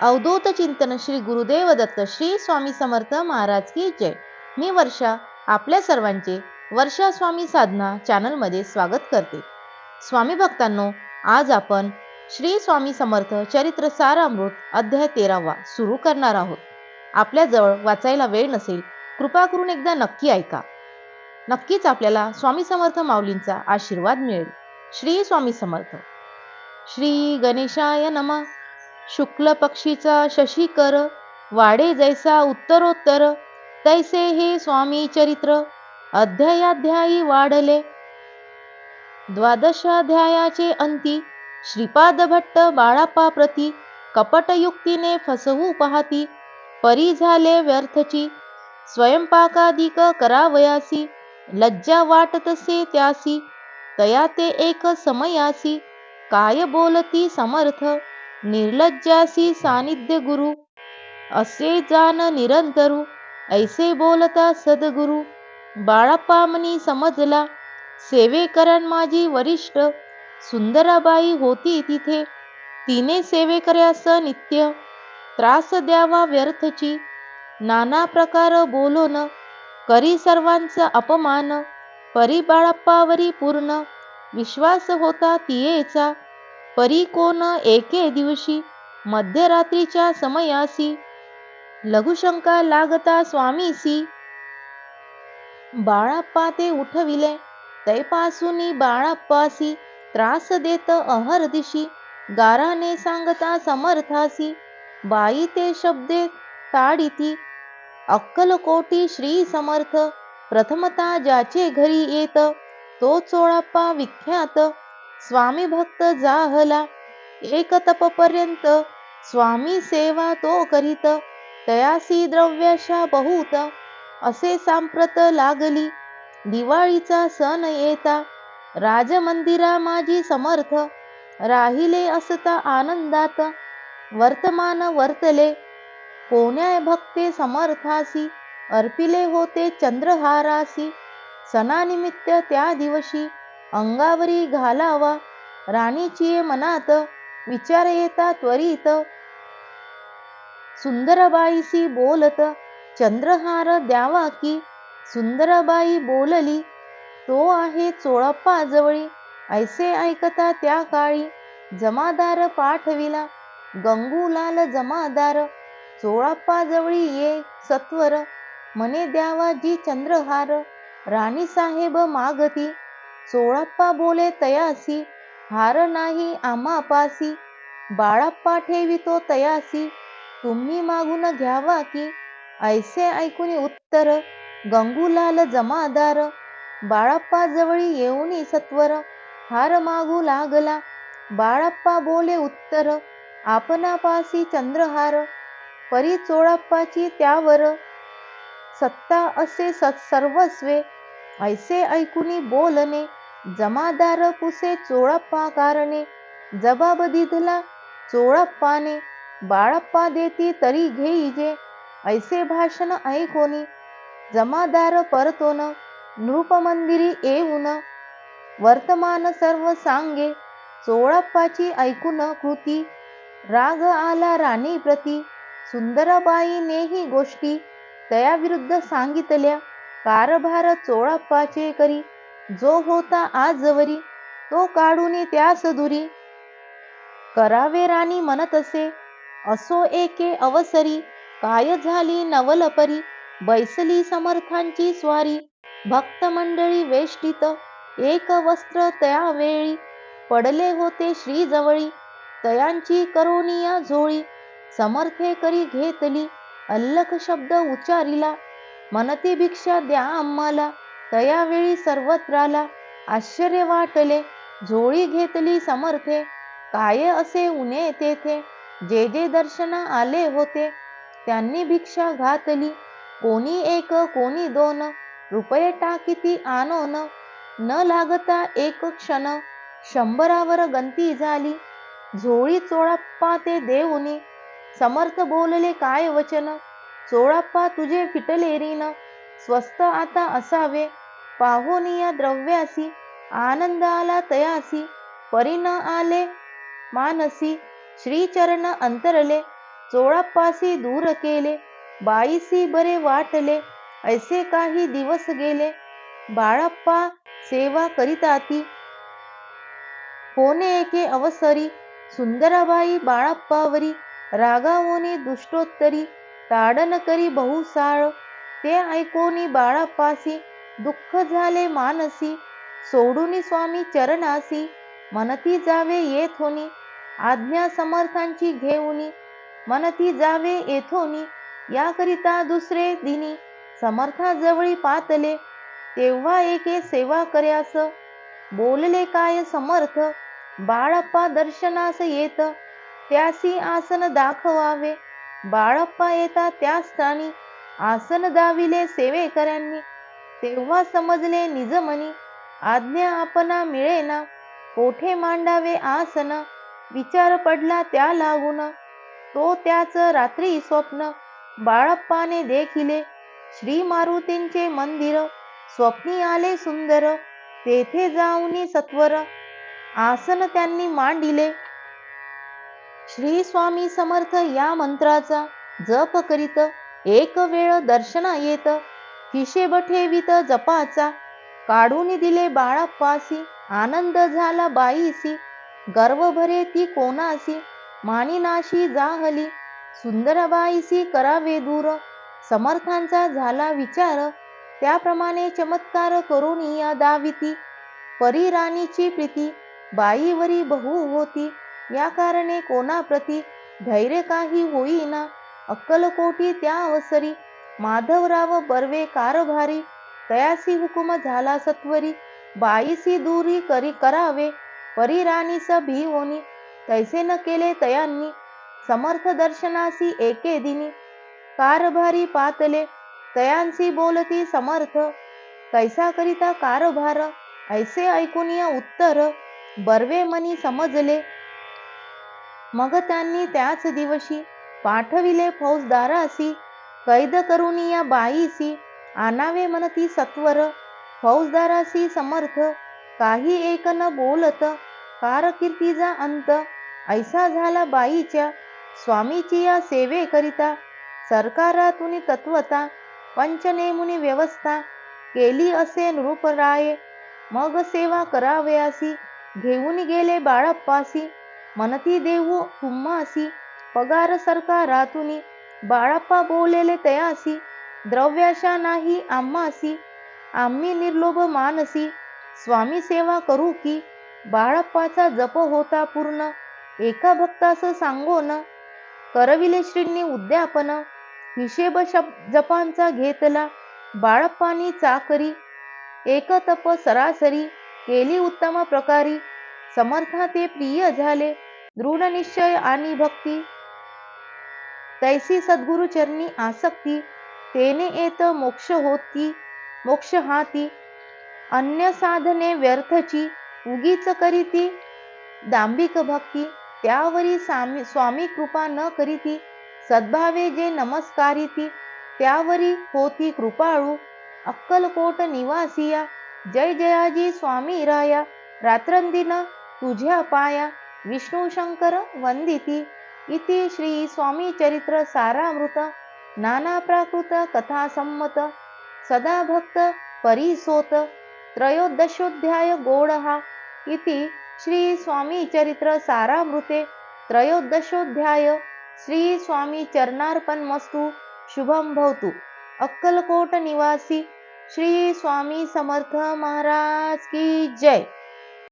अवधूत चिंतन श्री गुरुदेव दत्त श्री स्वामी समर्थ महाराज की जय. मी वर्षा आपल्या सर्वांचे वर्षा स्वामी साधना चॅनलमध्ये स्वागत करते. स्वामी भक्तांनो आज आपण श्री स्वामी समर्थ चरित्र सारामृत अध्याय तेरावा सुरू करणार आहोत. आपल्याजवळ वाचायला वेळ नसेल कृपा करून एकदा नक्की ऐका. नक्कीच आपल्याला स्वामी समर्थ माऊलींचा आशीर्वाद मिळेल. श्री स्वामी समर्थ. श्री गणेशाय नमः. शुक्ल पक्षीचा शशीकर वाडे जैसा उत्तरोत्तर तैसे हे स्वामी चरित्र अध्यायाध्यायी वाढले. द्वादशाध्यायाचे अंती श्रीपाद भट्ट बाळापा प्रती कपटयुक्तीने फसवू पाहती परी झाले व्यर्थची स्वयंपाकादिक करावयासी लज्जा वाटतसे त्यासी तया ते एक समयासी काय बोलती समर्थ? निर्लज्जासी सानिध्य गुरु असे जान निरंतरू ऐसे बोलता सद्गुरु बाळाप्पा मनी समजला सेवेकरण माझी वरिष्ठ सुंदराबाई होती तिथे तिने सेवेकऱ्यास नित्य त्रास द्यावा व्यर्थची नाना प्रकार बोलोन करी सर्वांचा अपमान परी बाळाप्पावरी पूर्ण विश्वास होता तियेचा परी कोण एके दिवशी मध्यरात्रीच्या समयासी लघुशंका लागता स्वामीसी. बाळाप्पा ते उठविले तैपासूनी बाळाप्पासी त्रास देत अहर दिशी गाराने सांगता समर्थासी बाई ते शब्दे ताडिती अक्कलकोटी श्री समर्थ प्रथमता ज्याचे घरी येत तो चोळाप्पा विख्यात स्वामी भक्त जाहला. एक तपपर्यंत स्वामी सेवा तो करीत. तयासी द्रव्याशा बहुत. असे सांप्रत लागली. दिवाळीचा सण येता. राजमंदिरा माझी समर्थ. राहिले असता आनंदात. वर्तमान वर्तले. कोण्या भक्ते समर्थासी? अर्पिले होते चंद्रहारासी. सणानिमित्त त्या दिवशी अंगावरी घालावा. राणीची मनात विचार येता त्वरित. सुंदरबाईसी बोलत चंद्रहार द्यावा की सुंदरबाई बोलली तो आहे चोळप्पा जवळी. ऐसे ऐकता त्या काळी. जमादार पाठविला. गंगूलाल जमादार. चोळाप्पा जवळी ये सत्वर. मने द्यावा जी चंद्रहार. राणी साहेब मागती. चोळाप्पा बोले तयासी हार नाही आम्हापासी. बाळाप्पा ठेवितो तयासी तुम्ही मागून घ्यावा की. ऐसे ऐकून उत्तर गंगूलाल जमादार. बाळाप्पा जवळी येऊनी सत्वर हार मागू लागला. बाळाप्पा बोले उत्तर आपणापासी चंद्रहार. परी चोळाप्पाची त्यावर सत्ता असे सर्वस्वे. ऐसे ऐकुनी बोलणे जमादार पुसे चोळप्पा कारणे जबाब दिधला चोळप्पाने बाळप्पा देती तरी घेईजे ऐसे भाषण ऐकोनी जमादार परतोन नृपमंदिरी येऊन वर्तमान सर्व सांगे चोळप्पाची ऐकून कृती राग आला राणी प्रती सुंदरबाईनेही गोष्टी तया विरुद्ध सांगितल्या कारभार चोळाप्पाचे करी. जो होता आजवरी तो काढून त्यास दुरी. करावे राणी म्हणत असे असो एके अवसरी. काय झाली नवलपरी बैसली समर्थांची स्वारी. भक्त मंडळी वेष्टित एक वस्त्र त्यावेळी. पडले होते श्री जवळी तयांची करोनिया झोळी. समर्थे करी घेतली अल्लख शब्द उच्चारिला मनती भिक्षा द्या आम्हाला. तयावेळी सर्वत्राला आश्चर्य वाटले. झोळी घेतली समर्थे. काय असे उणे तेथे? जे जे दर्शना आले होते त्यांनी भिक्षा घातली. कोणी एक कोणी दोन रुपये टाकिती आणोन? न लागता एक क्षण शंभरावर गंती झाली. झोळी चोळाप्पा ते देऊनी समर्थ बोलले काय वचन? चोळाप्पा तुझे फिटले रीन. स्वस्त आता असावे. पाहोनिया द्रव्यासी. आनंद आला तयासी. परिण आले मानसी. श्रीचरण अंतरले. चोळाप्पासी दूर केले. बाईसी बरे वाटले. ऐसे काही दिवस गेले. बाळाप्पा सेवा करीताती. होणे एके अवसरी. सुंदराबाई बाळाप्पावरी. रागावोनी दुष्टोत्तरी. ताडन करी बहुसाळ ते ऐकोनी बाळापासी दुःख झाले मानसी. सोडूनी स्वामी चरणासी मनती जावे येथोनी. आज्ञा समर्थांची घेऊनी मनती जावे येथोनी. याकरिता दुसरे दिनी समर्थाजवळी पातले. तेव्हा एके सेवा कर्यास बोलले काय समर्थ. बाळप्पा दर्शनास येत त्यासी आसन दाखवावे. बाळप्पा येता त्या स्थानी. आसन दाविले सेवेकऱ्यांनी. तेव्हा समजले निजमनी. आज्ञा आपणा मिळेना. कोठे मांडावे आसन? विचार पडला त्या लागून. तो त्याच रात्री स्वप्न. बाळप्पाने देखिले. श्री मारुतींचे मंदिर. स्वप्नी आले सुंदर. तेथे जाऊनी सत्वर. आसन त्यांनी मांडिले. श्री स्वामी समर्थ या मंत्राचा जप करीत एक वेळ दर्शना येत. हिशेब ठेवित जपाचा काढून दिले बाळाप्पासी आनंद झाला बाईसी. गर्व भरे ती कोणासी मानिनाशी जाहली. सुंदरबाईसी करावे दूर समर्थांचा झाला विचार. त्याप्रमाणे चमत्कार करून या दाविती. परी राणीची प्रीती बाईवरी बहु होती. या कारणे कोणाप्रती धैर्य काही होईना. अक्कलकोटी त्या अवसरी. माधवराव बर्वे कारभारी. तयासी हुकुम झाला सत्वरी. बाईसी दूरी करी करावे. परी भी भिवोनी. तैसे न केले तयांनी. समर्थ दर्शनासी एके दिनी. कारभारी पातले. तयांसी बोलती समर्थ. कैसा करिता कारभार. ऐसे ऐकून उत्तर. बर्वे मनी समजले. मग त्यांनी त्याच दिवशी पाठविले फौजदारासी कैद करून या बाईसी आणावे म्हणती सत्वर. फौजदारासी समर्थ काही एक न बोलत कारकिर्तीचा अंत. ऐसा झाला बाईच्या स्वामीची या सेवेकरिता. सरकारातून तत्वता पंचनेमुनी व्यवस्था केली असे नृपराये. मग सेवा करावयासी घेऊन गेले बाळप्पासी. मनती देऊ तुम्हासी पगार सरकारातुनी बाळप्पा बोलेले तयासी द्रव्याशा नाही आम्हासी आम्ही निर्लोभ मानसी स्वामी सेवा करू की बाळप्पाचा जप होता पूर्ण एका भक्तास सांगोन करविले श्रींनी उद्यापन हिशेब शब जपांचा घेतला बाळप्पानी चाकरी एक तप सरासरी केली उत्तम प्रकारी समर्था ते प्रिय झाले दृढ निश्चय आणि भक्ती. तैसी सद्गुरु चरणी आसक्ती तेने येत मोक्ष होती मोक्ष हाती. अन्य साधने व्यर्थची उगीच करीती. दांभिक भक्ती त्यावरी स्वामी स्वामी कृपा न करीती. सद्भावे जे नमस्कारिती त्यावरी होती कृपाळू. अक्कलकोट निवासिया जय जयाजी स्वामी राया. रात्रंदिन तुझ्या पाया. विष्णुशङ्कर वन्दिति इति श्रीस्वामीचरित्रसारामृत नानाप्राकृतकथासम्मत सारामृत नाना सदा परिसोत त्रयोदशोध्याय इति श्रीस्वामीचरित्रसारामृते त्रयोदशोऽध्याय श्रीस्वामीचरणार्पणमस्तु सारामृते त्रयोदशोध्याय भवतु। अक्कलकोटनिवासी निवासी समर्थ महाराज की जय।